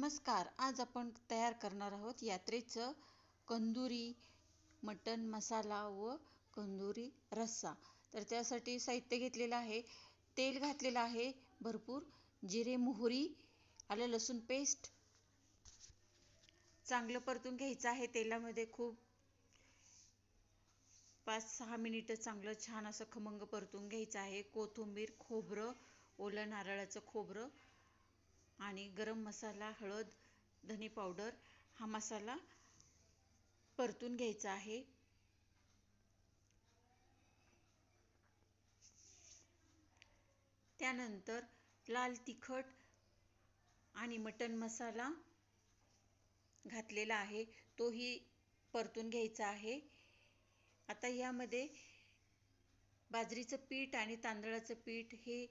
नमस्कार. आज आपण तयार करणार आहोत यात्रेचं कंदुरी मटण मसाला व कंदुरी रस्सा. तर त्यासाठी साहित्य घेतलेलं आहे. तेल घातलेलं आहे भरपूर. जिरे मोहरी आलं लसूण पेस्ट. चांगलं परतून घ्यायचं आहे तेलामध्ये खूप. पाच सहा मिनिटं चांगलं छान असं खमंग परतून घ्यायचं आहे. कोथिंबीर खोबरं ओलं नारळाचं खोबरं आणि गरम मसाला हळद धने पावडर हा मसाला परतून घ्यायचा आहे. त्यानंतर लाल तिखट आणि मटण मसाला घातलेला आहे. तोही परतून घ्यायचा आहे. आता यामध्ये बाजरीचं पीठ आणि तांदळाचं पीठ हे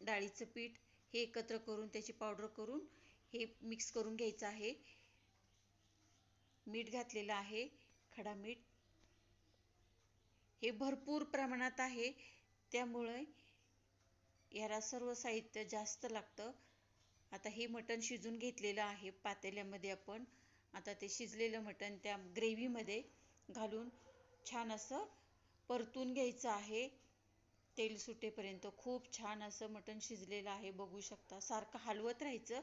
डाळीचं पीठ हे एकत्र करून त्याची पावडर करून हे मिक्स करून घ्यायचं आहे. मीठ घातलेलं आहे खडा मीठ. हे भरपूर प्रमाणात आहे त्यामुळे याला सर्व साहित्य जास्त लागतं. आता हे मटण शिजून घेतलेलं आहे पातेल्यामध्ये आपण. आता ते शिजलेलं मटण त्या ग्रेव्हीमध्ये घालून छान असं परतून घ्यायचं आहे. तेल सुटेपर्यंत खूप छान असं मटण शिजलेलं आहे बघू शकता. सारखं हलवत राहायचं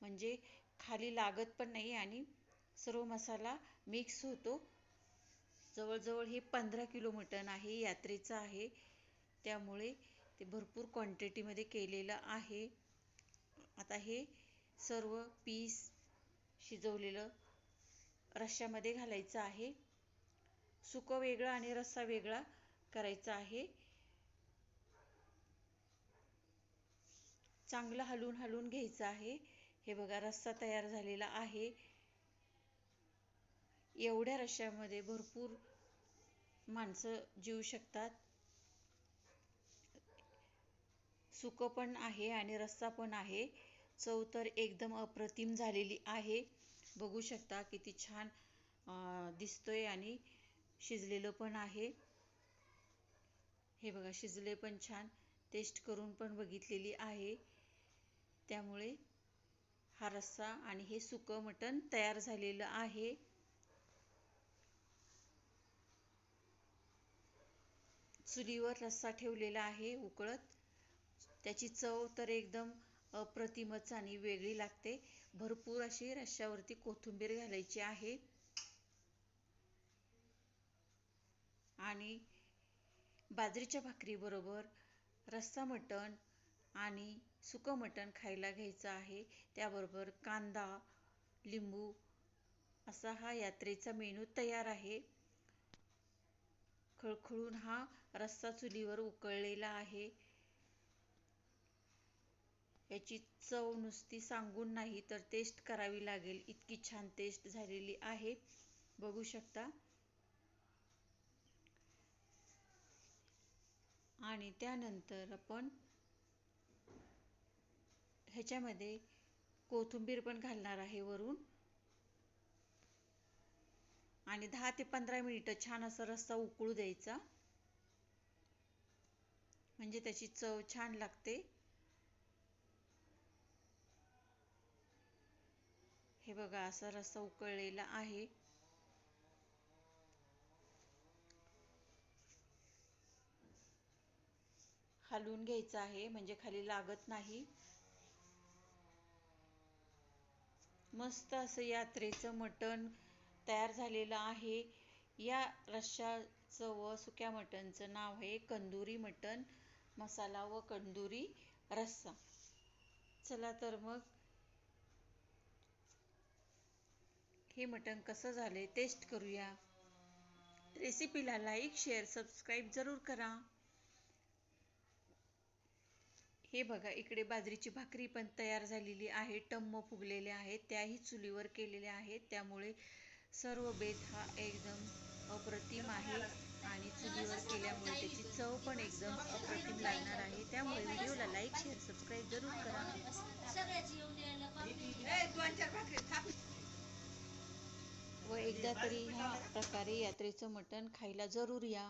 म्हणजे खाली लागत पण नाही आणि सर्व मसाला मिक्स होतो. जवळजवळ हे पंधरा किलो मटण आहे यात्रेचं आहे. त्यामुळे ते भरपूर क्वांटिटीमध्ये केलेलं आहे. आता हे सर्व पीस शिजवलेलं रश्श्यामध्ये घालायचं आहे. सुकं वेगळं आणि रस्सा वेगळा करायचा आहे. चांगलं हलवून हलवून घ्यायचं आहे. हे बघा रस्सा तयार झालेला आहे. एवढ्या रश्श्यामध्ये भरपूर माणसं जीवू शकतात. सुकं पण आहे आणि रस्सा पण आहे. चव तर एकदम अप्रतिम झालेली आहे. बघू शकता किती छान दिसतोय आणि शिजलेलं पण आहे. हे बघा शिजले पण छान. टेस्ट करून पण बघितलेली आहे. त्यामुळे हा रस्सा आणि हे सुकं मटण तयार झालेलं आहे. चुलीवर रस्सा ठेवलेला आहे उकळत. त्याची चव तर एकदम अप्रतिमच आणि वेगळी लागते. भरपूर अशी रश्श्यावरती कोथिंबीर घालायची आहे. आणि बाजरीच्या भाकरीबरोबर रस्सा मटण आणि सुकं मटण खायला घ्यायचं आहे. त्याबरोबर कांदा लिंबू असा हा यात्रेचा मेनू तयार आहे. खळखळून हा रस्सा चुलीवर उकळलेला आहे. याची चव नुसती सांगून नाही तर टेस्ट करावी लागेल. इतकी छान टेस्ट झालेली आहे. बघू शकता. आणि त्यानंतर आपण ह्याच्यामध्ये कोथिंबीर पण घालणार आहे वरून. आणि दहा ते पंधरा मिनिटं छान असा रस्सा उकळू द्यायचा. म्हणजे त्याची चव छान लागते. हे बघा असा रस्सा उकळलेला आहे. हलवून घ्यायचं आहे म्हणजे खाली लागत नाही. मस्त असं यात्रेचं मटण तयार झालेलं आहे. या रश्श्याचं व सुक्या मटणचं नाव आहे कंदुरी मटण मसाला व कंदुरी रस्सा. चला तर मग हे मटण कसं झालंय टेस्ट करूया. रेसिपीला लाईक शेअर सबस्क्राईब जरूर करा. हे बघा इकडे बाजरीची भाकरी पण तयार झालेली आहे. टम्म फुगलेले आहेत त्याही चुलीवर केलेल्या आहेत. त्यामुळे सर्व बेत हा एकदम अप्रतिम आहे आणि चुलीवर केल्यामुळे त्याची चव पण एकदम अप्रतिम लागणार आहे. त्यामुळे व्हिडिओला लाईक शेअर सबस्क्राईब जरूर करा. व एकदा तरी ह्या प्रकारे यात्रेचं मटण खायला जरूर या.